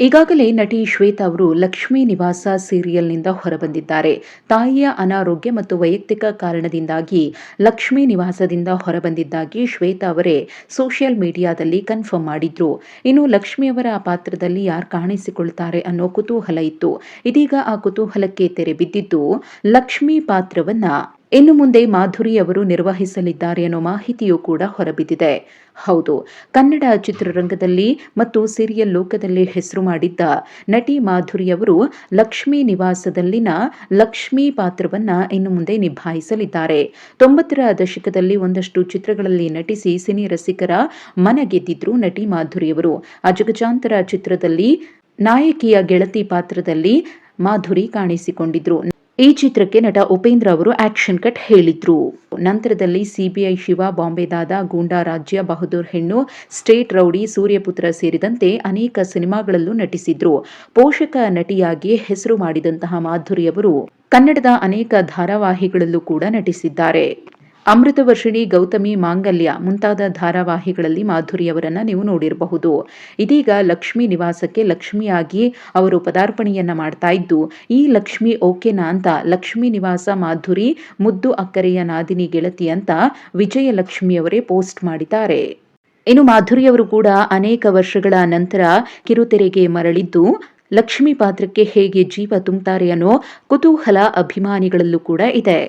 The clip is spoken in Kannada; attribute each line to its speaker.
Speaker 1: ಈಗಾಗಲೇ ನಟಿ ಶ್ವೇತಾ ಅವರು ಲಕ್ಷ್ಮೀ ನಿವಾಸ ಸೀರಿಯಲ್ನಿಂದ ಹೊರಬಂದಿದ್ದಾರೆ. ತಾಯಿಯ ಅನಾರೋಗ್ಯ ಮತ್ತು ವೈಯಕ್ತಿಕ ಕಾರಣದಿಂದಾಗಿ ಲಕ್ಷ್ಮೀ ನಿವಾಸದಿಂದ ಹೊರಬಂದಿದ್ದಾಗಿ ಶ್ವೇತಾ ಅವರೇ ಸೋಷಿಯಲ್ ಮೀಡಿಯಾದಲ್ಲಿ ಕನ್ಫರ್ಮ್ ಮಾಡಿದ್ರು. ಇನ್ನು ಲಕ್ಷ್ಮಿ ಅವರ ಆ ಪಾತ್ರದಲ್ಲಿ ಯಾರು ಕಾಣಿಸಿಕೊಳ್ತಾರೆ ಅನ್ನೋ ಕುತೂಹಲ ಇತ್ತು. ಇದೀಗ ಆ ಕುತೂಹಲಕ್ಕೆ ತೆರೆ ಬಿದ್ದಿದ್ದು ಲಕ್ಷ್ಮಿ ಪಾತ್ರವನ್ನ ಇನ್ನು ಮುಂದೆ ಮಾಧುರಿ ಅವರು ನಿರ್ವಹಿಸಲಿದ್ದಾರೆ ಅನ್ನೋ ಮಾಹಿತಿಯೂ ಕೂಡ ಹೊರಬಿದ್ದಿದೆ. ಹೌದು, ಕನ್ನಡ ಚಿತ್ರರಂಗದಲ್ಲಿ ಮತ್ತು ಸೀರಿಯಲ್ ಲೋಕದಲ್ಲಿ ಹೆಸರು ಮಾಡಿದ್ದ ನಟಿ ಮಾಧುರಿ ಅವರು ಲಕ್ಷ್ಮೀ ನಿವಾಸದಲ್ಲಿನ ಲಕ್ಷ್ಮೀ ಪಾತ್ರವನ್ನ ಇನ್ನು ಮುಂದೆ ನಿಭಾಯಿಸಲಿದ್ದಾರೆ. ತೊಂಬತ್ತರ ದಶಕದಲ್ಲಿ ಒಂದಷ್ಟು ಚಿತ್ರಗಳಲ್ಲಿ ನಟಿಸಿ ಸಿನಿ ರಸಿಕರ ಮನ ಗೆದ್ದಿದ್ರು ನಟಿ ಮಾಧುರಿಯವರು ಅಜಗಜಾಂತರ ಚಿತ್ರದಲ್ಲಿ ನಾಯಕಿಯ ಗೆಳತಿ ಪಾತ್ರದಲ್ಲಿ ಮಾಧುರಿ ಕಾಣಿಸಿಕೊಂಡಿದ್ರು. ಈ ಚಿತ್ರಕ್ಕೆ ನಟ ಉಪೇಂದ್ರ ಅವರು ಆಕ್ಷನ್ ಕಟ್ ಹೇಳಿದ್ರು. ನಂತರದಲ್ಲಿ ಸಿಬಿಐ ಶಿವ, ಬಾಂಬೆ ದಾದ, ಗೂಂಡಾ, ರಾಜ್ಯ, ಬಹದ್ದೂರ್ ಹೆಣ್ಣು, ಸ್ಟೇಟ್ ರೌಡಿ, ಸೂರ್ಯಪುತ್ರ ಸೇರಿದಂತೆ ಅನೇಕ ಸಿನಿಮಾಗಳಲ್ಲೂ ನಟಿಸಿದ್ರು. ಪೋಷಕ ನಟಿಯಾಗಿ ಹೆಸರು ಮಾಡಿದಂತಹ ಮಾಧುರಿಯವರು ಕನ್ನಡದ ಅನೇಕ ಧಾರಾವಾಹಿಗಳಲ್ಲೂ ಕೂಡ ನಟಿಸಿದ್ದಾರೆ. ಅಮೃತ ವರ್ಷಿಣಿ ಗೌತಮಿ ಮಾಂಗಲ್ಯ ಮುಂತಾದ ಧಾರಾವಾಹಿಗಳಲ್ಲಿ ಮಾಧುರಿಯವರನ್ನ ನೀವು ನೋಡಿರಬಹುದು. ಇದೀಗ ಲಕ್ಷ್ಮಿ ನಿವಾಸಕ್ಕೆ ಲಕ್ಷ್ಮಿಯಾಗಿ ಅವರು ಪದಾರ್ಪಣೆಯನ್ನ ಮಾಡ್ತಾ ಇದ್ದು, ಈ ಲಕ್ಷ್ಮಿ ಓಕೆನಾ ಅಂತ ಲಕ್ಷ್ಮಿ ನಿವಾಸ ಮಾಧುರಿ ಮುದ್ದು ಅಕ್ಕರೆಯ ನಾದಿನಿ ಗೆಳತಿ ಅಂತ ವಿಜಯಲಕ್ಷ್ಮಿಯವರೇ ಪೋಸ್ಟ್ ಮಾಡಿದ್ದಾರೆ. ಇನ್ನು ಮಾಧುರಿಯವರು ಕೂಡ ಅನೇಕ ವರ್ಷಗಳ ನಂತರ ಕಿರುತೆರೆಗೆ ಮರಳಿದ್ದು, ಲಕ್ಷ್ಮಿ ಪಾತ್ರಕ್ಕೆ ಹೇಗೆ ಜೀವ ತುಂಬುತ್ತಾರೆ ಅನ್ನೋ ಕುತೂಹಲ ಅಭಿಮಾನಿಗಳಲ್ಲೂ ಕೂಡ ಇದೆ.